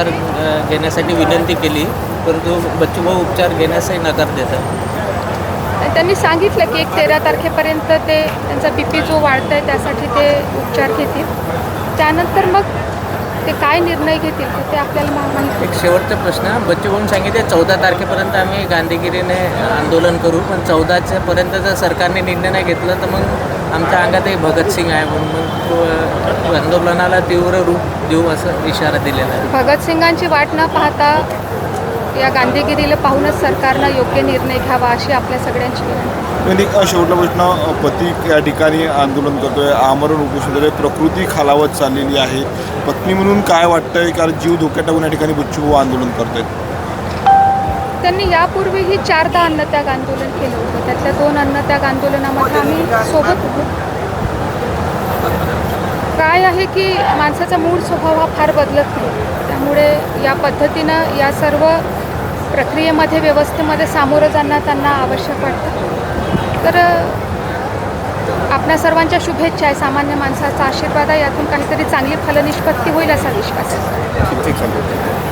उपचार घेण्यासाठी विनंती केली परंतु बच्चूभाऊ उपचार घेण्यासही नकार देतात. त्यांनी सांगितलं की एक तेरा तारखेपर्यंत ते त्यांचा बी पी जो वाढत आहे त्यासाठी ते उपचार घेतील. त्यानंतर मग ते काय निर्णय घेतील ते- ते आपल्याला माहिती एक शेवटचा प्रश्न बच्चूभाऊन सांगितले चौदा तारखेपर्यंत आम्ही गांधीगिरीने आंदोलन करू पण चौदाच्या पर्यंत जर सरकारने निर्णय नाही घेतला तर मग आमच्या अंगातही भगतसिंग आहे म्हणून मग आंदोलनाला तीव्र रूप देऊ असं इशारा दिलेला आहे. भगतसिंगांची वाट न पाहता या गांधीगिरीला पाहूनच सरकारनं योग्य निर्णय घ्यावा अशी आपल्या सगळ्यांची विनंती. शेवटला प्रश्न पती या ठिकाणी आंदोलन करतोय आमरण उपोषण प्रकृती खालावत चाललेली आहे. पत्नी म्हणून काय वाटतंय? कारण जीव धोक्यात टाकून या ठिकाणी बच्चू आंदोलन करतायत त्यांनी यापूर्वीही चारदा अन्नत्याग आंदोलन केलं होतं. त्यातल्या दोन अन्नत्याग आंदोलनामध्ये आम्ही सोबत होतो. काय आहे की माणसाचा मूळ स्वभाव हा फार बदलत नाही. त्यामुळे या पद्धतीनं या सर्व प्रक्रियेमध्ये व्यवस्थेमध्ये सामोरं जाणं त्यांना आवश्यक वाटतं. तर आपल्या सर्वांच्या शुभेच्छा आहे. सामान्य माणसाचा आशीर्वाद आहे. यातून काहीतरी चांगली फलनिष्पत्ती होईल असा विश्वास आहे.